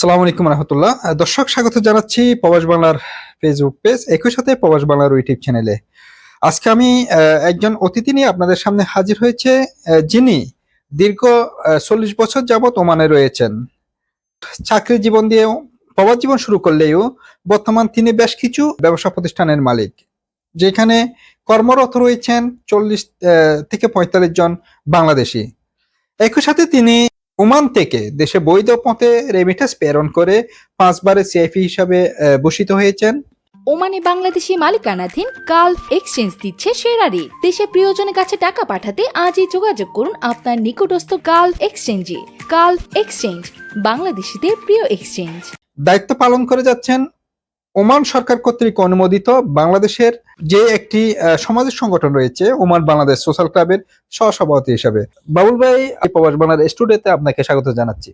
সালাম আলাইকুম রহমতুল্লাহ। দর্শক, স্বাগত জানাচ্ছি প্রবাস বাংলার ফেসবুক পেজ একই সাথে প্রবাস বাংলার ইউটিউব চ্যানেলে আজকে আমি একজন অতিথি নিয়ে আপনাদের সামনে হাজির হয়েছে যিনি দীর্ঘ চল্লিশ বছর যাবত ওমানে রয়েছেন। চাকরি জীবন দিয়েও প্রবাস জীবন শুরু করলেও বর্তমান তিনি বেশ কিছু ব্যবসা প্রতিষ্ঠানের মালিক, যেখানে কর্মরত রয়েছেন চল্লিশ থেকে পঁয়তাল্লিশ জন বাংলাদেশি। একই সাথে তিনি ওমান থেকে দেশে বৈধ পথে রেমিটেন্স প্রেরণ করে পাঁচবারের সিআইপি হিসাবে ভূষিত হয়েছেন। ওমানে বাংলাদেশি মালিকানাধীন গালফ এক্সচেঞ্জ দিচ্ছে সেরা রেট দেশে প্রিয়জনের কাছে টাকা পাঠাতে আজই যোগাযোগ করুন আপনার নিকটস্থ গালফ এক্সচেঞ্জে। গালফ এক্সচেঞ্জ বাংলাদেশিদের প্রিয় এক্সচেঞ্জ। দায়িত্ব পালন করে যাচ্ছেন ওমান সরকার কর্তৃক অনুমোদিত বাংলাদেশের যে একটি সমাজের সংগঠন রয়েছে, ওমান বাংলাদেশ সোশ্যাল ক্লাবের সহসভাপতি হিসাবে। বাবুল ভাই প্রবাস বাংলার স্টুডিওতে আপনাকে স্বাগত জানাচ্ছি।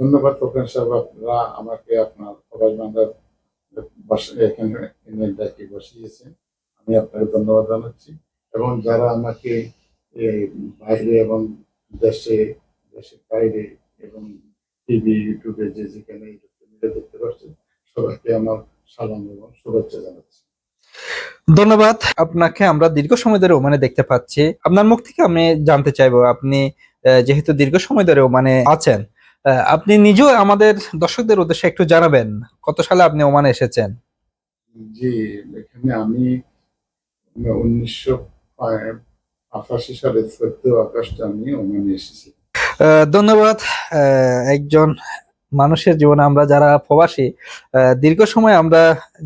ধন্যবাদ প্রকাশ সাহেব, আপনারা আমাকে আপনার সবাই বাংলার এখানে ডাকি বসিয়েছেন। আমি আপনাকে ধন্যবাদ জানাচ্ছি। এবং যারা আমাকে বাইরে এবং দেশে, দেশের বাইরে এবং টিভি, ইউটিউবে যে যেখানে মিলে দেখতে পাচ্ছেন সবাইকে আমার সালাম এবং শুভেচ্ছা জানাচ্ছি। ধন্যবাদ। আপনাকে আমরা দীর্ঘ সময় ধরে ওমানে দেখতে পাচ্ছি। আপনার মুখ থেকে আমি জানতে চাইব আপনি যেহেতু দীর্ঘ সময় ধরে ওমানে আছেন আপনি নিজেও আমাদের দর্শকদের উদ্দেশ্যে একটু জানাবেন কত সালে আপনি ওমানে এসেছেন? জি এখানে আমি উনিশশো আঠাশি সালে চোদ্দ আগস্ট আমি ওমানে এসেছি। আহ, ধন্যবাদ আহ, একজন মানুষের জীবনে আমরা যারা প্রবাসী দীর্ঘ সময় আমরা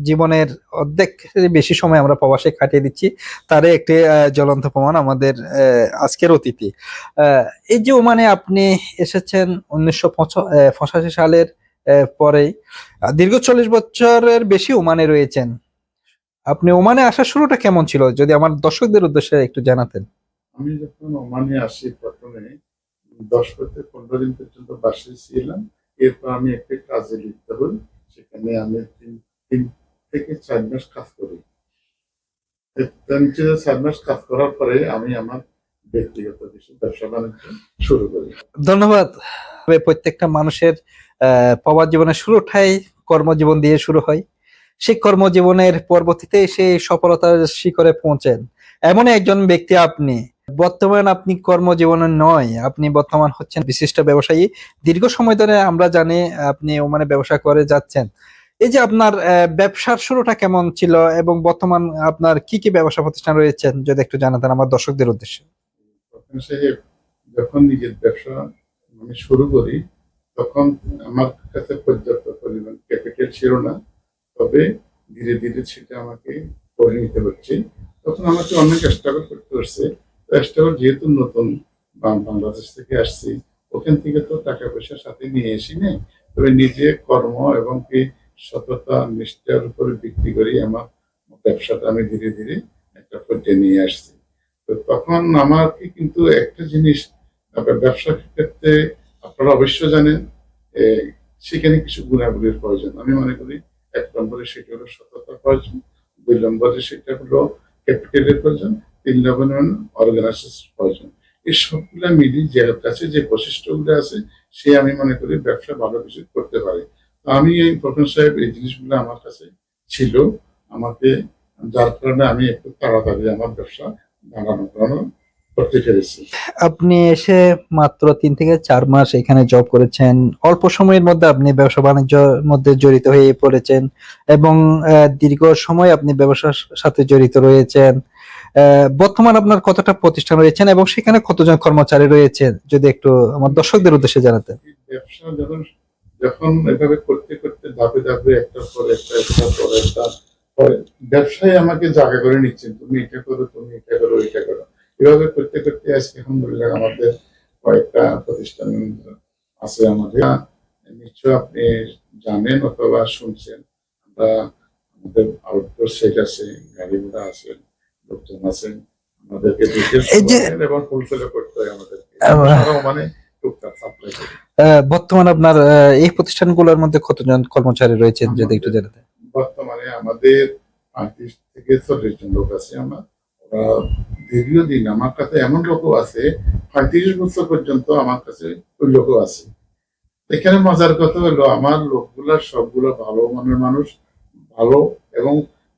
জীবনের অর্ধেক বেশি সময় আমরা প্রবাসে কাটিয়ে দিচ্ছি, তারই একটি জ্বলন্ত প্রমাণ আমাদের আজকের অতিথি এই যে ওমানে আপনি এসেছেন উনিশশো পঁচাশি সালের পরেই দীর্ঘ চল্লিশ বছরের বেশি ওমানে রয়েছেন। আপনি ওমানে আসার শুরুটা কেমন ছিল? যদি আমার দর্শকদের উদ্দেশ্যে একটু জানাতেন। আমি যখন ওমানে আসি প্রথমে, দশ থেকে পনেরো দিন পর্যন্ত বাসে ছিলাম। এরপর আমি একটা কাজে লিপ্ত হই সেখানে আমি তিন তিন থেকে চার মাস কাজ করি। তিন থেকে চার মাস কাজ করার পরে আমি আমার ব্যক্তিগত কিছু ব্যবসা বাণিজ্য শুরু করি। ধন্যবাদ। প্রত্যেকটা মানুষের আহ, প্রবাস জীবনের শুরুটাই কর্মজীবন দিয়ে শুরু হয়। সেই কর্মজীবনের পরবর্তীতে সেই সফলতার শিখরে পৌঁছেন। এমন একজন ব্যক্তি আপনি বর্তমান আপনি কর্মজীবনে নয়, আপনি বর্তমান হচ্ছেন বিশিষ্ট ব্যবসায়ী। দীর্ঘ সময় ধরে আমরা জানি আপনি ওমানে ব্যবসা করে যাচ্ছেন। এই যে আপনার ব্যবসার শুরুটা কেমন ছিল এবং বর্তমান আপনার কি কি ব্যবসা প্রতিষ্ঠান রয়েছেন যদি একটু জানাতেন আমার দর্শকদের উদ্দেশ্যে। যখন নিজের ব্যবসা আমি শুরু করি, তখন আমার কাছে পর্যাপ্ত পরিমাণ ক্যাপিটাল ছিল না। তবে ধীরে ধীরে সেটা আমাকে করে নিতে হচ্ছে। তখন আমাকে অনেক স্ট্রাগল করতে হচ্ছে। স্ট্রাগল যেহেতু নতুন বাংলাদেশ থেকে আসছি, ওখান থেকে তো টাকা পয়সা সাথে নিয়ে এসি নেই। তবে নিজে কর্ম এবং কি সততা, নিষ্ঠার উপরে ভিত্তি করে আমার ব্যবসাটা আমি ধীরে ধীরে একটা পর্যায়ে নিয়ে আসছি। তো তখন আমাকে কিন্তু একটা জিনিস ব্যবসার ক্ষেত্রে আপনারা অবশ্য জানেন সেখানে কিছু গুণাবলীর প্রয়োজন। আমি মনে করি এক নম্বরে সেটা হলো সততার প্রয়োজন, দুই নম্বরে সেটা হলো ক্যাপিটালের প্রয়োজন তিন নম্বরে অর্গানাইজেশন প্রয়োজন এই সবগুলা মিলিয়ে যে কাছে যে বৈশিষ্ট্যগুলো আছে, সে আমি মনে করি ব্যবসা ভালো কিছু করতে পারে। তো আমি এই প্রফেসর সাহেব এই জিনিসগুলো আমার কাছে ছিল। আমাকে যার কারণে আমি একটু তাড়াতাড়ি আমার ব্যবসা দাঁড়ানো করানো আপনি এসে মাত্র তিন থেকে চার মাস এখানে জব করেছেন। অল্প সময়ের মধ্যে আপনি ব্যবসা বাণিজ্যের মধ্যে জড়িত হয়ে পড়েছেন এবং দীর্ঘ সময় আপনি ব্যবসার সাথে জড়িত রয়েছেন। বর্তমান আপনার কতটা প্রতিষ্ঠান রয়েছেন এবং সেখানে কতজন কর্মচারী রয়েছেন? যদি একটু আমার দর্শকদের উদ্দেশ্যে জানাতেন। ব্যবসা যখন যখন এভাবে করতে করতে ধাপে ধাপে একটার পর একটা একটা পর একটা ব্যবসায় আমাকে জায়গা করে নিচ্ছেন। তুমি এটা করো, তুমি এটা করো এটা করো। এভাবে করতে করতে আজকে আলহামদুলিল্লাহ আমাদের কয়েকটা প্রতিষ্ঠান আছে আমাদের। নিশ্চয় আপনি জানেন অথবা শুনছেন, আমরা আমাদের আউটডোর সেট আছে গাড়ি ঘোড়া আছে। লোকজন আছেন আমাদেরকে এবং করতে হয় আমাদেরকে। আহ, মানে টুকটাক সাপ্লাই বর্তমান আপনার এই প্রতিষ্ঠানগুলোর মধ্যে কতজন কর্মচারী রয়েছেন যদি একটু জানাতেন বর্তমানে আমাদের পঁয়ত্রিশ থেকে চল্লিশ জন লোক আছে আমার। ওরা দীর্ঘদিন আমার কাছে এমন লোকও আছে পঁয়ত্রিশ বছর পর্যন্ত আমার কাছে ওই লোকও আছে। এখানে মজার কথা হলো আমার লোকগুলা সবগুলো ভালো মনের মানুষ ভালো এবং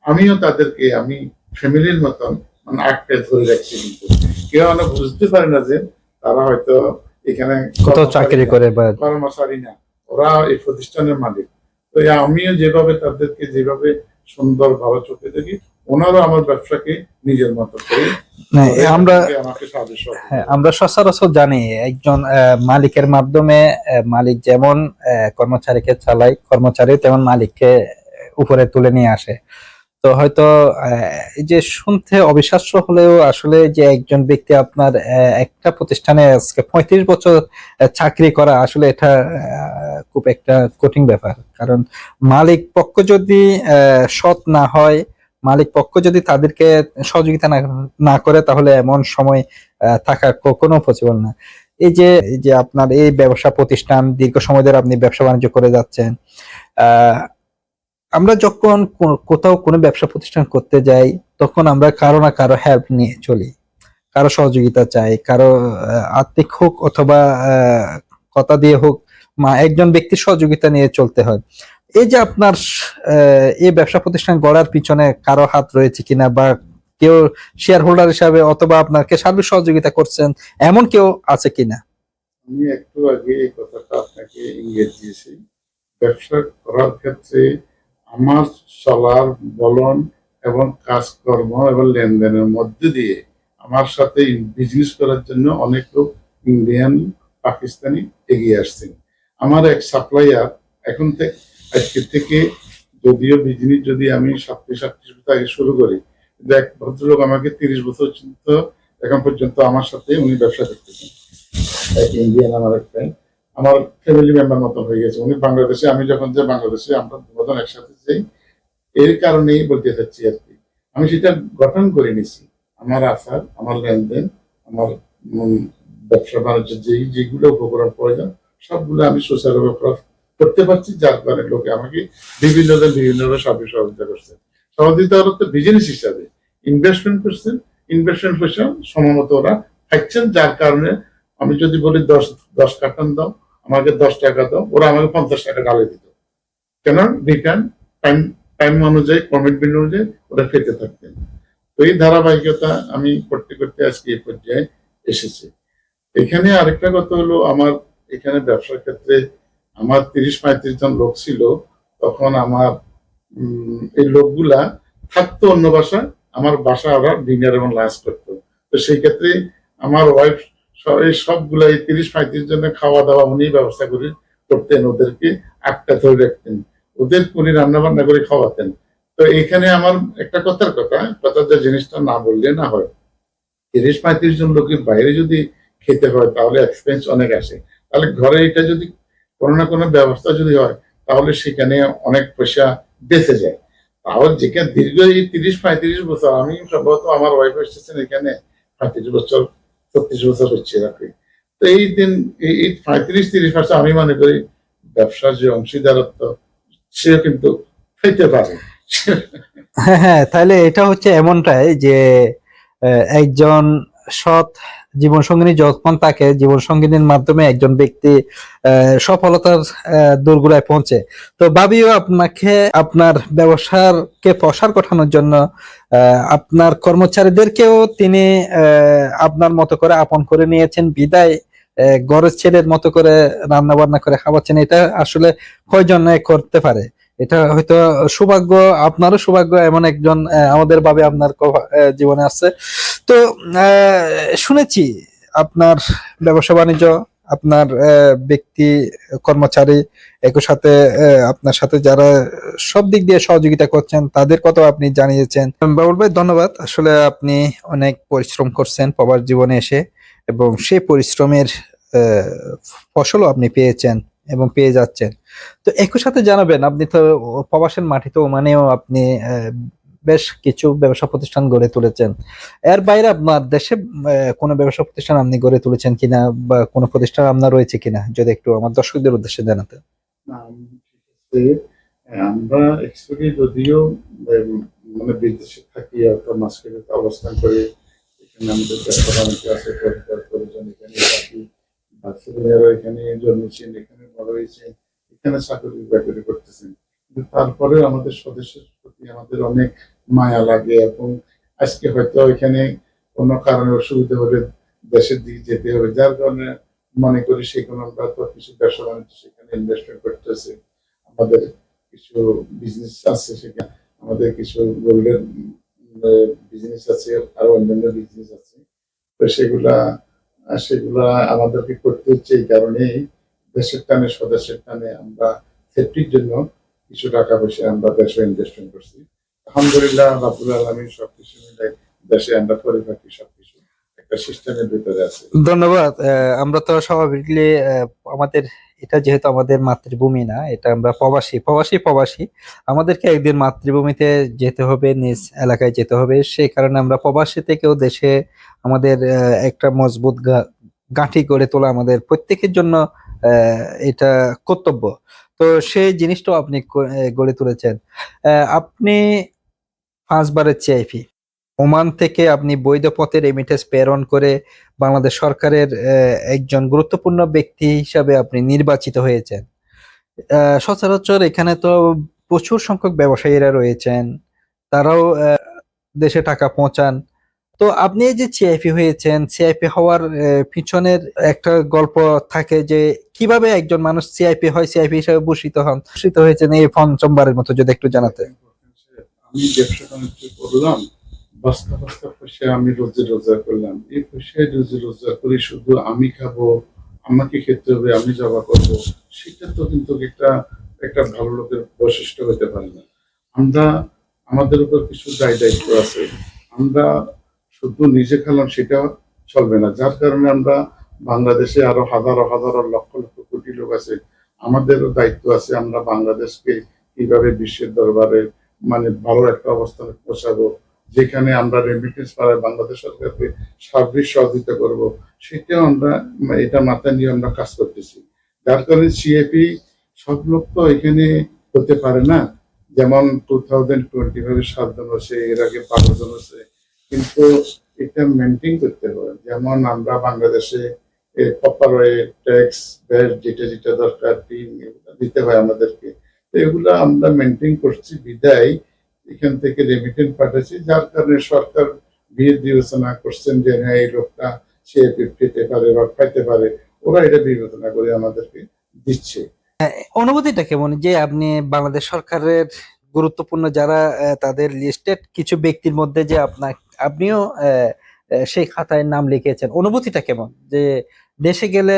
আমিও তাদেরকে আমি ফ্যামিলির মতন মানে আটকে ধরে রাখছি কিন্তু। কেউ অনেক বুঝতে পারে না যে তারা হয়তো এখানে কোথাও চাকরি করে বা কর্মচারী না। ওরা এই প্রতিষ্ঠানের মালিক। তো আমিও যেভাবে তাদেরকে যেভাবে সুন্দর ভালো চোখে দেখি ওনারও আমার ব্যবসাকে নিজের মতো করে আমরা হ্যাঁ, আমরা সচরাচর জানি একজন মালিকের মাধ্যমে মালিক যেমন কর্মচারীকে চালায় কর্মচারী তেমন মালিককে উপরে তুলে নিয়ে আসে। তো হয়তো এই যে শুনতে অবিশ্বাস্য হলেও আসলে যে একজন ব্যক্তি আপনার একটা প্রতিষ্ঠানে আজকে পঁয়ত্রিশ বছর চাকরি করা আসলে এটা খুব একটা কঠিন ব্যাপার। কারণ মালিক পক্ষ যদি সৎ না হয়, মালিক পক্ষ যদি তাদেরকে সহযোগিতা না করে তাহলে এমন সময় থাকা কখনো পসিবল না। এই যে এই যে আপনার এই ব্যবসা প্রতিষ্ঠান দীর্ঘ সময় ধরে আপনি ব্যবসা বাণিজ্য করে যাচ্ছেন আমরা যখন কোথাও কোনো ব্যবসা প্রতিষ্ঠান করতে যাই, তখন আমরা কারও না কারও হেল্প নিয়ে চলি। কারও সহযোগিতা চাই, কারও আর্থিক হোক অথবা কথা দিয়ে হোক, মা, একজন ব্যক্তির সহযোগিতা নিয়ে চলতে হয়। এই যে আপনার এই ব্যবসা প্রতিষ্ঠান গড়ার পিছনে কারও হাত রয়েছে কিনা বা কেউ শেয়ার হোল্ডার হিসাবে অথবা আপনাকে সার্বিক সহযোগিতা করছেন, এমন কেউ আছে কিনা? আমি একটু আগে এই কথাটা আপনাকে ইঙ্গিত দিয়েছি। ব্যবসা করার ক্ষেত্রে আমার চলার বলন এবং কাজকর্ম এবং লেনদেনের মধ্যে দিয়ে আমার সাথে বিজনেস করার জন্য অনেক লোক ইন্ডিয়ান পাকিস্তানি এগিয়ে আসছেন। আমার এক সাপ্লাইয়ার এখন থেকে আজকে থেকে যদিও বিজনেস যদি আমি সাতত্রিশ, আটত্রিশ বছর আগে শুরু করি এক ভদ্রলোক আমাকে তিরিশ বছর পর্যন্ত, এখন পর্যন্ত আমার সাথে উনি ব্যবসা করতেছেন। এক ইন্ডিয়ান আমার এক ফ্রেন্ড আমার ফ্যামিলি মেম্বার মতো হয়ে গেছে। উনি বাংলাদেশে, আমি যখন যাই বাংলাদেশে, আমরা দুজন একসাথে যাই এর কারণেই বলতে চাচ্ছি আর কি। আমি সেটা গঠন করে নিছি। আমার আচার, আমার লেনদেন, আমার ব্যবসা বাণিজ্য, যেই যেগুলো উপকরণ প্রয়োজন, সবগুলো আমি সুচারুভাবে করতে পারছি, যার কারণে লোকে আমাকে বিভিন্ন জন বিভিন্নভাবে সাহায্য সহযোগিতা করছে। সহযোগিতা করতে বিজনেস হিসাবে ইনভেস্টমেন্ট করছেন ইনভেস্টমেন্ট করছেন, সময়মতো ওরা খাচ্ছেন যার কারণে আমি যদি বলি দশ দশ কার্টন দাও, আমাকে দশ টাকা দাও, ওরা আমাকে পঞ্চাশ টাকা ডালে দিত। কেন? রিটার্ন টাইম টাইম অনুযায়ী কমিটমেন্ট অনুযায়ী ওরা খেতে থাকতেন। তো এই ধারাবাহিকতা আমি করতে করতে আজকে এই পর্যায়ে এসেছে। এখানে আরেকটা কথা হলো, আমার এখানে ব্যবসার ক্ষেত্রে আমার তিরিশ পঁয়ত্রিশ জন লোক ছিল, তখন আমার এই লোকগুলা থাকতো অন্য বাসা আমার বাসা ওরা ডিনার এবং লাঞ্চ করতো। তো সেই ক্ষেত্রে আমার ওয়াইফ এই সবগুলা এই তিরিশ পঁয়ত্রিশ জনের খাওয়া দাওয়া উনি ব্যবস্থা করে করতেন ওদেরকে, আটটা ধরে রাখতেন। ওদের উনি রান্না বান্না করে খাওয়াতেন। তো এখানে আমার একটা কথার কথা কথা যে জিনিসটা না বললে না হয়। তিরিশ পঁয়ত্রিশ জন লোকের বাইরে যদি খেতে হয়, তাহলে এক্সপেন্স অনেক আসে। তাহলে ঘরে এটা যদি কোনো না কোনো ব্যবস্থা যদি হয়, তাহলে সেখানে অনেক পয়সা বেঁচে যায়। তাহলে যেখানে দীর্ঘ এই তিরিশ পঁয়ত্রিশ বছর, আমি সম্ভবত আমার ওয়াইফ এসেছেন এখানে পঁয়ত্রিশ বছর, ছত্রিশ বছর হচ্ছে রাখি তো এই দিন, এই পঁয়ত্রিশ তিরিশ বছর আমি মনে করি ব্যবসার যে অংশীদারত্ব সে কিন্তু খাইতে পারে। হ্যাঁ হ্যাঁ তাহলে এটা হচ্ছে এমনটাই যে একজন সৎ জীবন সঙ্গিনী যখন তাকে জীবন সঙ্গিনীর মাধ্যমে একজন ব্যক্তি সফলতার আহ, দোরগোড়ায় পৌঁছে তো ভাবিও আপনাকে আপনার ব্যবসার কে প্রসার ঘটানোর জন্য আপনার কর্মচারীদেরকেও তিনি আপনার মতো করে আপন করে নিয়েছেন। বিদায় ঘরের ছেলের মতো করে রান্না বান্না করে খাওয়াচ্ছেন, এটা আসলে কয়জন করতে পারে। এটা হয়তো সৌভাগ্য, আপনারও সৌভাগ্য, এমন একজন আমাদের ভাবে আপনার জীবনে আছে। তো শুনেছি আপনার ব্যবসা বাণিজ্য, আপনার ব্যক্তি, কর্মচারী একই সাথে আপনার সাথে যারা সব দিক দিয়ে সহযোগিতা করছেন তাদের কথা আপনি জানিয়েছেন। বাবুল ভাই, ধন্যবাদ। আসলে আপনি অনেক পরিশ্রম করছেন প্রবাস জীবনে এসে। এবং সেই পরিশ্রমের ফসলও আপনি পেয়েছেন এবং পেয়ে যাচ্ছেন। তো একই সাথে জানাবেন, আপনি তো প্রবাসের মাটিতে ওমানেও আপনি বেশ কিছু ব্যবসা প্রতিষ্ঠান গড়ে তুলেছেন। এর বাইরে আপনার দেশে কোনো ব্যবসা প্রতিষ্ঠান আপনি গড়ে তুলেছেন কিনা বা কোনো প্রতিষ্ঠান আপনার রয়েছে কিনা, যদি একটু আমার দর্শকদের উদ্দেশ্যে জানাতেন। আমরা যদিও মানে বিদেশে থাকি অবস্থান করে এখানে আমাদের ব্যবসা আছে এখানে এখানে জন্মেছেন এখানে হয়েছে, এখানে চাকরি বাকরি করতেছেন। কিন্তু তারপরে আমাদের সদস্যের প্রতি আমাদের অনেক মায়া লাগে এবং আজকে হয়তো এখানে কোনো কারণে অসুবিধা হলে দেশের দিকে যেতে হবে, যার কারণে মনে করি সেখানে আমরা তো কিছু ব্যবসা বাণিজ্য সেখানে ইনভেস্টমেন্ট করতেছে। আমাদের কিছু বিজনেস আছে সেখানে, আমাদের কিছু গোল্ডের বিজনেস আছে, আরও অন্যান্য বিজনেস আছে। তো সেগুলা সেগুলা আমাদেরকে করতে হচ্ছে এই কারণেই দেশের টানে, স্বদেশের টানে আমরা সেফটির জন্য কিছু টাকা পয়সা আমরা দেশে ইনভেস্টমেন্ট করছি। আলহামদুলিল্লাহ রাবুল আলমী সবকিছু মিলে দেশে আমরা পরিপাটি সবকিছু একটা সিস্টেমের ভিতরে আছে। ধন্যবাদ। আমরা তো স্বাভাবিকলি আমাদের এটা যেহেতু আমাদের মাতৃভূমি না, এটা আমরা প্রবাসী প্রবাসী প্রবাসী। আমাদেরকে একদিন মাতৃভূমিতে যেতে হবে, নিজ এলাকায় যেতে হবে। সেই কারণে আমরা প্রবাসী থেকেও দেশে আমাদের একটা মজবুত গাঁঠি গড়ে তোলা আমাদের প্রত্যেকের জন্য এটা কর্তব্য। তো সেই জিনিসটাও আপনি গড়ে তুলেছেন। আপনি পাঁচবারের চেআইপি ওমান থেকে আপনি বৈধ পথে রেমিটেন্স প্রেরণ করে বাংলাদেশ সরকারের একজন গুরুত্বপূর্ণ ব্যক্তি হিসাবে আপনি নির্বাচিত হয়েছেন। সচরাচর এখানে তো প্রচুর সংখ্যক ব্যবসায়ীরা রয়েছেন, তারাও দেশে টাকা পৌঁছান। তো আপনি এই যে সিআইপি হয়েছেন সিআইপি হওয়ার পিছনের একটা গল্প থাকে যে কীভাবে একজন মানুষ সিআইপি হয় সিআইপি হিসাবে ভূষিত হন, ভূষিত হয়েছেন এই ফোন পঞ্চমবারের মতো যদি একটু জানাতে আমি ব্যবসা করলাম। বস্তা বস্তা পয়সা আমি রোজে রোজগার করলাম। এই পয়সায় রোজে রোজগার করি শুধু আমি খাব, আমাকে খেতে হবে, আমি জবা করব, সেটা তো কিন্তু একটা একটা ভালো লোকের বৈশিষ্ট্য হতে পারে না। আমরা, আমাদের উপর কিছু দায় দায়িত্ব আছে। আমরা শুধু নিজে খেলাম, সেটা চলবে না। যার কারণে আমরা বাংলাদেশে আরও হাজারো হাজারো লক্ষ লক্ষ কোটি লোক আছে। আমাদেরও দায়িত্ব আছে আমরা বাংলাদেশকে কীভাবে বিশ্বের দরবারে মানে ভালো একটা অবস্থানে পৌঁছাবো। যেখানে আমরা রেমিটেন্স পাড়ায় বাংলাদেশ সরকারকে সার্বিক সহযোগিতা করব, সেটাও আমরা, এটা মাথায় নিয়ে আমরা কাজ করতেছি। যার কারণে সিএপি সব লোক তো এখানে হতে পারে না। যেমন টু থাউজেন্ড টোয়েন্টি ফাইভে সাতজন আছে, এর আগে বারো জন হচ্ছে কিন্তু এটা মেনটেন করতে হবে। যেমন আমরা বাংলাদেশে ট্যাক্স ব্যাট যেটা যেটা দরকার দিতে হয় আমাদেরকে। এগুলো আমরা মেনটেন করছি, বিদায়। এখান থেকে রেমিটেন্ট পাঠাচ্ছি যার কারণে সরকার বিয়ে বিবেচনা করছেন যে হ্যাঁ এই লোকটা সে পেতে পারে বা পাইতে পারে। ওরা এটা বিবেচনা করে আমাদেরকে দিচ্ছে। অনুভূতিটা কেমন? যে আপনি বাংলাদেশ সরকারের গুরুত্বপূর্ণ যারা তাদের লিস্টেড কিছু ব্যক্তির মধ্যে যে আপনার আপনিও সেই খাতায় নাম লিখেছেন অনুভূতিটা কেমন? যে দেশে গেলে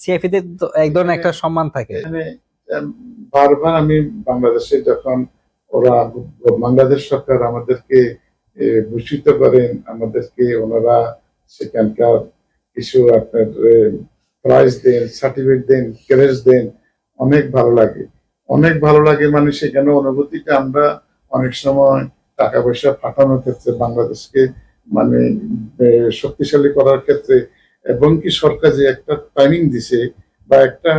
সিএফি দের এক ধরনের একটা সম্মান থাকে। বারবার আমি বাংলাদেশে যখন ওরা বাংলাদেশ সরকার আমাদেরকে ভূষিত করেন, আমাদেরকে ওনারা সেখানকার কিছু আপনার প্রাইজ দেন সার্টিফিকেট দেন ক্রেজ দেন, অনেক ভালো লাগে। অনেক ভালো লাগে মানে সেখানে অনুভূতিটা আমরা অনেক সময় টাকা পয়সা পাঠানোর ক্ষেত্রে বাংলাদেশকে মানে শক্তিশালী করার ক্ষেত্রে, এবং কি সরকার যে একটা টাইমিং দিছে বা একটা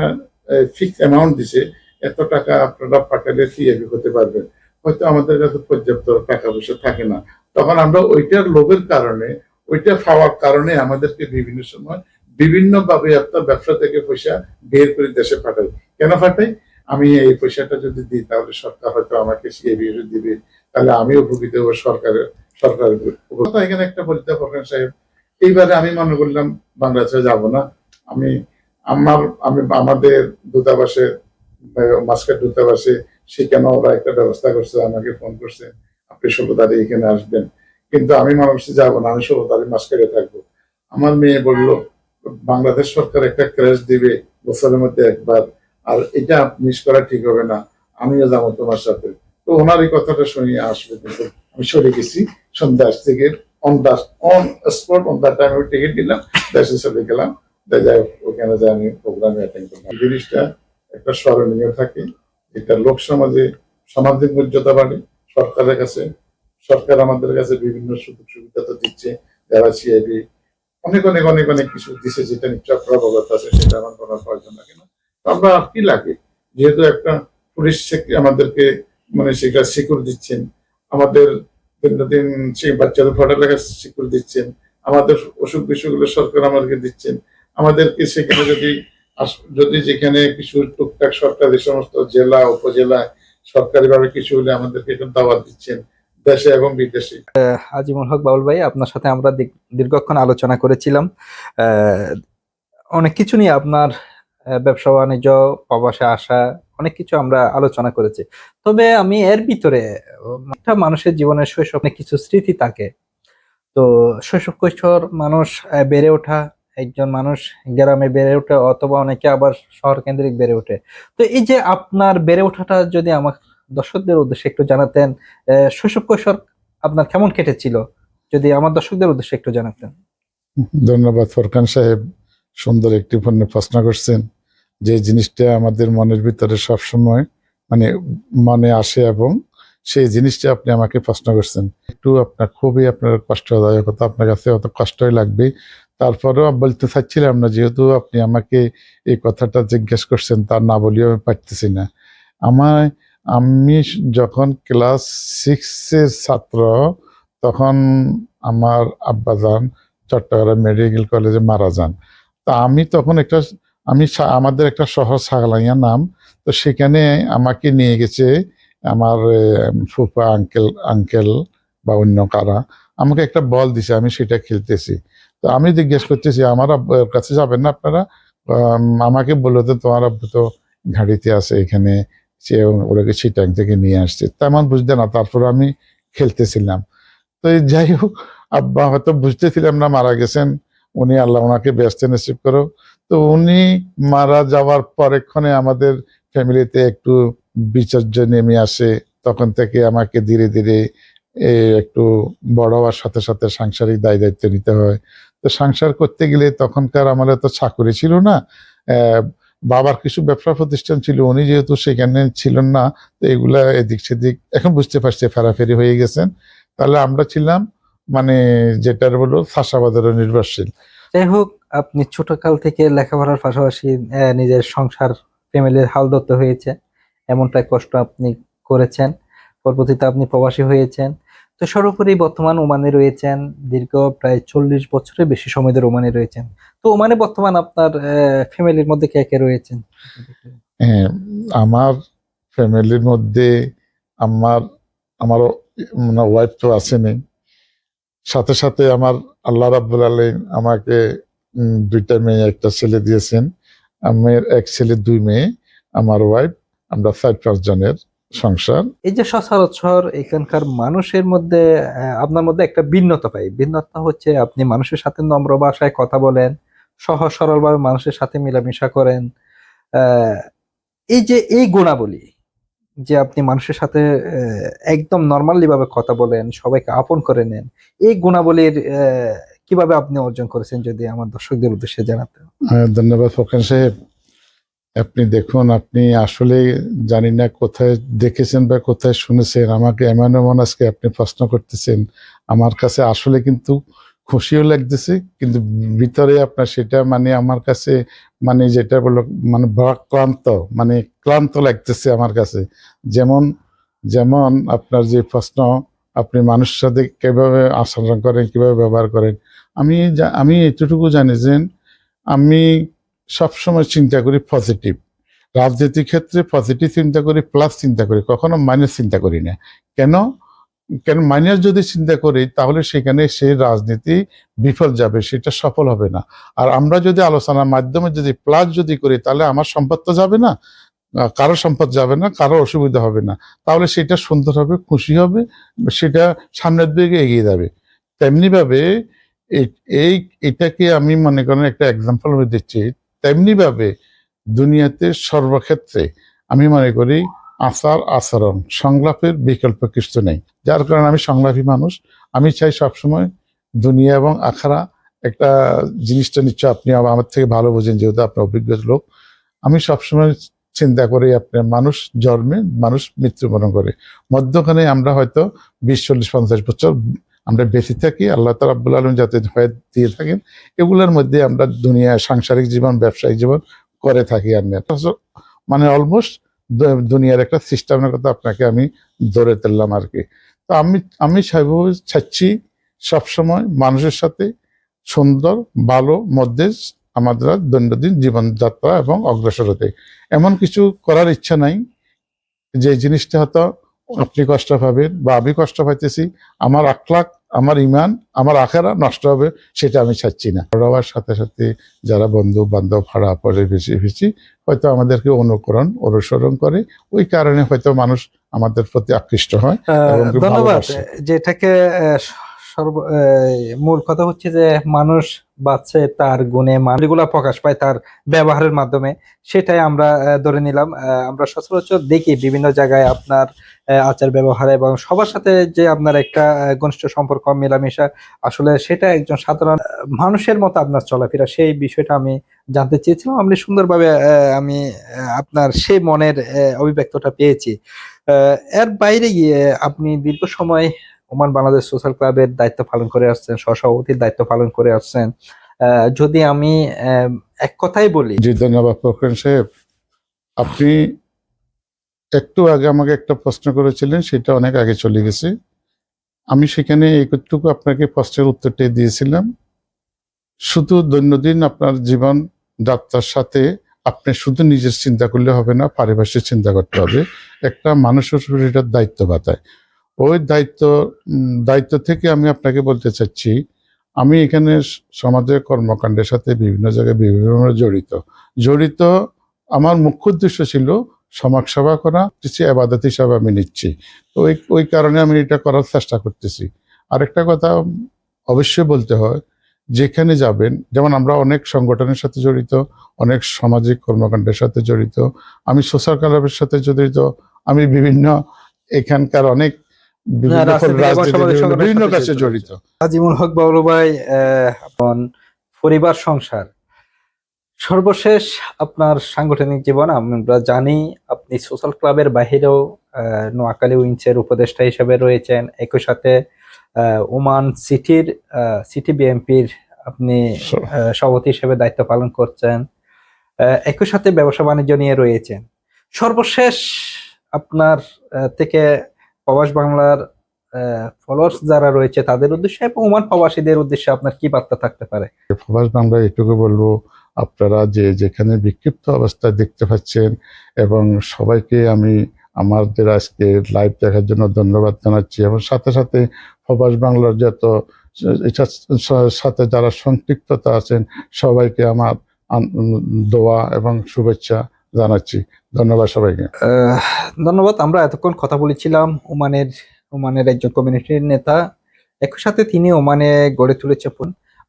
ফিক্স অ্যামাউন্ট দিছে, এত টাকা আপনারা পাঠালে সিএবি হতে পারবেন। হয়তো আমাদের কাছে পর্যাপ্ত টাকা পয়সা থাকে না। তখন আমরা ওইটার লোভের কারণে, ওইটা খাওয়ার কারণে আমাদেরকে বিভিন্ন সময় বিভিন্ন ভাবে আপনার ব্যবসা থেকে পয়সা বের করে দেশে পাঠাই। কেন পাঠাই? আমি এই পয়সাটা যদি দিই, তাহলে সরকার হয়তো আমাকে সিএবি দিবে, তাহলে আমিও উপকৃত হব সরকারের সরকারের। এখানে একটা বলতে প্রকাশ সাহেব, এইবারে আমি মনে করলাম বাংলাদেশে যাব না। আমি আমার, আমি আমাদের দূতাবাসে মাস্কের দূতাবাসে সেখানে ওরা একটা ব্যবস্থা করছে আমাকে ফোন করছে আপনি ষোলো তারিখ এখানে আসবেন। কিন্তু আমি মনে করছি যাব না আমি ষোলো তারিখ মাস্কেরে থাকব। আমার মেয়ে বলল বাংলাদেশ সরকার একটা ক্র্যাশ দিবে বছরের মধ্যে একবার আর এটা মিস করা ঠিক হবে না আমিও যাব তোমার সাথে। তো ওনার এই কথাটা শুনিয়ে আসবে কিন্তু আমি সরে গেছি সন্ধ্যা থেকে on the on spot on the time আমি টিকিট দিলাম দেশে চলে গেলাম। যাই হোক, ওখানে যাই আমি প্রোগ্রামে অ্যাটেন্ড করলাম। জিনিসটা একটা স্মরণীয় থাকে। এটা লোক সমাজে সামাজিক মর্যাদা বাড়ে। সরকারের কাছে, সরকার আমাদের কাছে বিভিন্ন সুযোগ সুবিধা তো দিচ্ছে। যারা সিআইবি অনেক অনেক অনেক অনেক কিছু দিচ্ছে যেটা নিশ্চয় আপনারা আছে, সেটা আমার বলার প্রয়োজন লাগে না। আমরা আর কি লাগে? যেহেতু একটা পুলিশ আমাদেরকে মানে সেটা সিকিউর দিচ্ছেন। আমাদের দিন সেই বাচ্চাদের পড়ালেখা সিকিউর দিচ্ছেন। আমাদের অসুখ বিসুখগুলো সরকার আমাদেরকে দিচ্ছেন। আমাদেরকে সেখানে যদি যদি যেখানে কিছু টুকটাক সরকারি সমস্ত জেলা, উপজেলা সরকারিভাবে কিছু হলে আমাদেরকে একটু দাওয়াত দিচ্ছেন, দেশে এবং বিদেশে। আজিমুল হক বাউল ভাই, আপনার সাথে আমরা দীর্ঘ- দীর্ঘক্ষণ আলোচনা করেছিলাম। অনেক কিছু নিয়ে আপনার ব্যবসা, বাণিজ্য, প্রবাসে আসা, অনেক কিছু আমরা আলোচনা করেছি। তবে আমি এর ভিতরে, একটা মানুষের জীবনের শৈশব কিছু স্মৃতি থাকে। তো শৈশব, কৈশোর মানুষ বেড়ে ওঠা একজন মানুষ গ্রামে বেড়ে ওঠে অথবা অনেকে আবার শহর কেন্দ্রিক বেড়ে ওঠে। তো এই যে আপনার বেড়ে ওঠাটা যদি আমার দর্শকদের উদ্দেশ্যে একটু জানাতেন শৈশব কৈশোর আপনার কেমন কেটেছিল? যদি আমার দর্শকদের উদ্দেশ্যে একটু জানাতেন। ধন্যবাদ ফরকান সাহেব। সুন্দর একটি পণ্য প্রশ্ন করছেন যে, জিনিসটা আমাদের মনের ভিতরে সবসময় মানে মনে আসে এবং সেই জিনিসটা আপনি আমাকে প্রশ্ন করছেন। একটু আপনার খুবই আপনার কষ্টদায়কতা, আপনার কাছে অত কষ্টই লাগবে। তারপরেও বলতে চাচ্ছিলাম না, যেহেতু আপনি আমাকে এই কথাটা জিজ্ঞেস করছেন, তার না বলিও আমি পারতেছি না। আমার আমি যখন ক্লাস সিক্সের ছাত্র, তখন আমার আব্বাজান চট্টগ্রাম মেডিকেল কলেজে মারা যান। তা আমি তখন একটা, আমি আমাদের একটা শহর সাগলাইয়া নাম, তো সেখানে আমাকে নিয়ে গেছে আমার ফুফা, আঙ্কেল আঙ্কেল বা অন্য কারা, আমাকে একটা বল দিছে, আমি সেটা খেলতেছি। তো আমি জিজ্ঞেস করতেছি, আমার আব্বুর কাছে যাবেন না আপনারা? আমাকে বলল তো তোমার আব্বু তো ঘাড়িতে আছে এখানে, সে ওরাকে চিটাং থেকে নিয়ে আসছে। তেমন বুঝতে না, তারপর আমি খেলতেছিলাম। তো যাই হোক, আব্বা হয়তো বুঝতেছিলাম না, মারা গেছেন। উনি আল্লাহ ওনাকে ব্যস্ত নসিব করো তো উনি মারা যাওয়ার পরেক্ষণে আমাদের ফ্যামিলিতে একটু বিচর্য নেমে আসে। তখন থেকে আমাকে ধীরে ধীরে একটু বড় হওয়ার সাথে সাথে সাংসারিক দায় দায়িত্ব নিতে হয়। তো সংসার করতে গেলে তখনকার আমাদের তো চাকরি ছিল না। বাবার কিছু ব্যবসা প্রতিষ্ঠান ছিল, উনি যেহেতু সেখানে ছিলেন না, তো এগুলা এদিক সেদিক এখন বুঝতে পারছি, ফেরাফেরি হয়ে গেছেন। তাহলে আমরা ছিলাম মানে যেটার বলো, চাষাবাদের নির্ভরশীল। যাই হোক, আপনি ছোটকাল থেকে লেখাপড়ার পাশাপাশি নিজের সংসার ফ্যামিলির হাল ধরতে হয়েছে এমনটাই কষ্ট আপনি করেছেন। পরবর্তীতে আপনি প্রবাসী হয়েছেন। তো সর্বোপরি বর্তমান ওমানে রয়েছেন, দীর্ঘ প্রায় চল্লিশ বছরের বেশি সময় ধরে ওমানে রয়েছেন। তো ওমানে বর্তমান আপনার ফ্যামিলির মধ্যে কে কে রয়েছেন? হ্যাঁ আমার ফ্যামিলির মধ্যে আমার আমার মানে ওয়াইফ তো আসেনি সাথে সাথে আমার আল্লাহ রাব্বুল আলামিন আমাকে দুইটা মেয়ে, একটা ছেলে দিয়েছেন। আমার এক ছেলে, দুই মেয়ে, আমার ওয়াইফ আমরা চার পাঁচ জনের। সংসার। এই যে সচরাচর এখানকার মানুষের মধ্যে আপনার মধ্যে একটা ভিন্নতা পাই। ভিন্নতা হচ্ছে আপনি মানুষের সাথে নম্র ভাষায় কথা বলেন সহজ সরলভাবে মানুষের সাথে মেলামেশা করেন। এই যে এই গুণাবলী যে আপনি মানুষের সাথে একদম নর্মালি ভাবে কথা বলেন সবাইকে আপন করে নেন এই গুণাবলীর কীভাবে আপনি অর্জন করেছেন যদি আমার দর্শকদের উদ্দেশ্যে জানাতেন? হ্যাঁ, ধন্যবাদ ফোকান সাহেব। আপনি দেখুন, আপনি আসলে জানি না কোথায় দেখেছেন বা কোথায় শুনেছেন। আমাকে এমন এমন আজকে আপনি প্রশ্ন করতেছেন। আমার কাছে আসলে কিন্তু খুশিও লাগতেছে, কিন্তু ভিতরে আপনার সেটা মানে আমার কাছে মানে যেটা বলল মানে ক্লান্ত মানে ক্লান্ত লাগতেছে আমার কাছে। যেমন যেমন আপনার যে প্রশ্ন, আপনি মানুষের সাথে কীভাবে আচরণ করেন, কীভাবে ব্যবহার করেন। আমি আমি এতটুকু জানি যে, আমি সবসময় চিন্তা করি পজিটিভ রাজনীতির ক্ষেত্রে পজিটিভ চিন্তা করি প্লাস চিন্তা করি। কখনো মাইনাস চিন্তা করি না। কেন? কেন মাইনাস যদি চিন্তা করি, তাহলে সেখানে সে রাজনীতি বিফল যাবে, সেটা সফল হবে না। আর আমরা যদি আলোচনার মাধ্যমে যদি প্লাস যদি করি, তাহলে আমার সম্পদ তো যাবে না। কারও সম্পদ যাবে না, কারও অসুবিধা হবে না। তাহলে সেটা সুন্দর হবে, খুশি হবে, সেটা সামনের দিকে এগিয়ে যাবে। তেমনিভাবে এই- এটাকে আমি মনে করেন একটা এক্সাম্পল দিচ্ছি। তেমনি ভাবে দুনিয়াতে সর্বক্ষেত্রে আমি মনে করি আচার আচরণ, সংলাপের বিকল্প কিছু নেই। যার কারণে আমি সংলাপী মানুষ। আমি চাই সবসময় দুনিয়া এবং আখারা একটা জিনিসটা নিশ্চয় আপনি আমার থেকে ভালো বোঝেন, যেহেতু আপনার অভিজ্ঞ লোক। আমি সবসময় চিন্তা করি আপনার মানুষ জন্মে মানুষ মৃত্যুবরণ করে। মধ্যখানে আমরা হয়তো বিশ, চল্লিশ, পঞ্চাশ বছর আমরা বেঁচে থাকি, আল্লাহ তালা আব্বুল আলম যাতে হয়ে দিয়ে থাকেন। এগুলোর মধ্যে আমরা দুনিয়া, সাংসারিক জীবন, ব্যবসায়িক জীবন করে থাকি আর মানে অলমোস্ট দুনিয়ার একটা সিস্টেমের কথা আপনাকে আমি ধরে তুললাম আর কি। তো আমি আমি সেভাবে চাচ্ছি সবসময় মানুষের সাথে সুন্দর, ভালো মধ্যে আমাদের দৈনন্দিন জীবনযাত্রা এবং অগ্রসর হতে। এমন কিছু করার ইচ্ছা নাই। যে জিনিসটা হয়তো আপনি কষ্ট পাবেন বা আমি কষ্ট পাইতেছি আমার আখলাক আমার ইমান আমার আখেরা নষ্ট হবে সেটা আমি চাচ্ছি না। হওয়ার সাথে সাথে যারা বন্ধু বান্ধব ভাড়া পরে ভেসে ভেসি হয়তো আমাদেরকে অনুকরণ অনুসরণ করে ওই কারণে হয়তো মানুষ আমাদের প্রতি আকৃষ্ট হয় ধন্যবাদ যেটাকে সর্ব মূল কথা হচ্ছে যে মানুষ বাঁচে তার গুণে যেগুলো প্রকাশ পায় তার ব্যবহারের মাধ্যমে। সেটাই আমরা ধরে নিলাম। আমরা সচরাচর দেখি বিভিন্ন জায়গায় আপনার আচার ব্যবহার এবং সবার সাথে যে আপনার একটা ঘনিষ্ঠ সম্পর্ক, মেলামেশা, আসলে সেটা একজন সাধারণ মানুষের মতো আপনার চলাফেরা, সেই বিষয়টা আমি জানতে চেয়েছিলাম। আপনি সুন্দরভাবে আমি আপনার সেই মনের অভিব্যক্তটা পেয়েছি। এর বাইরে গিয়ে আপনি দীর্ঘ সময় ওমান বাংলাদেশ সোশ্যাল ক্লাবের দায়িত্ব পালন করে আসছেন, সহসভাপতির দায়িত্ব পালন করে আসছেন। যদি আমি এক কথাই বলি জি, ধন্যবাদ ফখরুল সাহেব। আপনি একটু আগে আমাকে একটা প্রশ্ন করেছিলেন, সেটা অনেক আগে চলে গেছে। আমি সেখানে একটুকু আপনাকে প্রশ্নের উত্তরটাই দিয়েছিলাম। শুধু দৈনন্দিন আপনার জীবন যাত্রার সাথে আপনি শুধু নিজের চিন্তা করলে হবে না, পারিপার্শ্বিক চিন্তা করতে হবে। একটা মানুষের শরীরের দায়িত্ব বাতায় ওই দায়িত্ব দায়িত্ব থেকে আমি আপনাকে বলতে চাচ্ছি, আমি এখানে সমাজের কর্মকাণ্ডের সাথে বিভিন্ন জায়গায় বিভিন্ন জড়িত। জড়িত আমার মুখ্য উদ্দেশ্য ছিল সমাজ সেবা করা, কিছু আবাদত হিসাবে আমি নিচ্ছি। তো ওই ওই কারণে আমি এটা করার চেষ্টা করতেছি। আরেকটা কথা অবশ্যই বলতে হয়, যেখানে যাবেন, যেমন আমরা অনেক সংগঠনের সাথে জড়িত, অনেক সামাজিক কর্মকাণ্ডের সাথে জড়িত, আমি সোশ্যাল ক্লাবের সাথে জড়িত, আমি বিভিন্ন এখানকার অনেক বিভিন্ন কাছে জড়িত। আজিমুল হক বাবলু ভাই পরিবার সংসার। সর্বশেষ আপনার সাংগঠনিক জীবন আমরা জানি আপনি সোশ্যাল ক্লাবের বাহিরেও নোয়াখালী উইন্সের উপদেষ্টা হিসেবে রয়েছেন। একই সাথে ওমান সিটির সিটি বিএমপির আপনি সভাপতি। হিসেবে দায়িত্ব পালন করছেন। একই সাথে ব্যবসা বাণিজ্য নিয়ে রয়েছেন। সর্বশেষ আপনার থেকে প্রবাস বাংলার ফলোয়ার্স যারা রয়েছে তাদের উদ্দেশ্যে এবং ওমান প্রবাসীদের উদ্দেশ্যে আপনার কি বার্তা থাকতে পারে? প্রবাস বাংলা এটুকু বলব, আপনারা যে যেখানে বিক্ষিপ্ত অবস্থায় দেখতে পাচ্ছেন এবং সবাইকে আমি আমাদের আজকে লাইভ দেখার জন্য ধন্যবাদ জানাচ্ছি এবং সাথে সাথে প্রবাস বাংলার যত সাথে যারা সংপৃক্ততা আছেন সবাইকে আমার দোয়া এবং শুভেচ্ছা জানাচ্ছি। ধন্যবাদ সবাইকে। ধন্যবাদ। আমরা এতক্ষণ কথা বলেছিলাম ওমানের ওমানের একজন কমিউনিটির নেতা। একই সাথে তিনি ওমানে গড়ে তুলেছে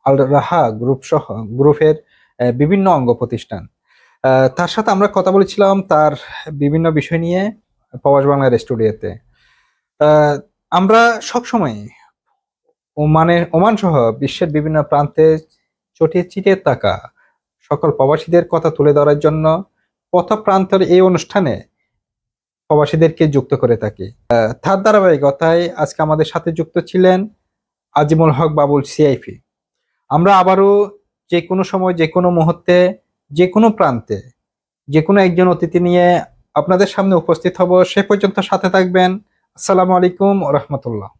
আল রাহা গ্রুপ সহ, গ্রুপের বিভিন্ন অঙ্গ প্রতিষ্ঠান। তার সাথে আমরা কথা বলেছিলাম তার বিভিন্ন বিষয় নিয়ে প্রবাস বাংলার স্টুডিওতে আমরা সবসময় ওমানের, ওমান সহ বিশ্বের বিভিন্ন প্রান্তে চটিয়ে চিটিয়ে থাকা সকল প্রবাসীদের কথা তুলে ধরার জন্য পথ প্রান্তের এই অনুষ্ঠানে প্রবাসীদেরকে যুক্ত করে থাকি। তার ধারাবাহিকতায় আজকে আমাদের সাথে যুক্ত ছিলেন আজিমুল হক বাবুল, সিআইপি। আমরা আবারও যে কোনো সময়, যে কোনো মুহূর্তে, যে কোনো প্রান্তে, যে কোনো একজন অতিথি নিয়ে আপনাদের সামনে উপস্থিত হব। সে পর্যন্ত সাথে থাকবেন। আসসালামু আলাইকুম রহমতুল্লাহ।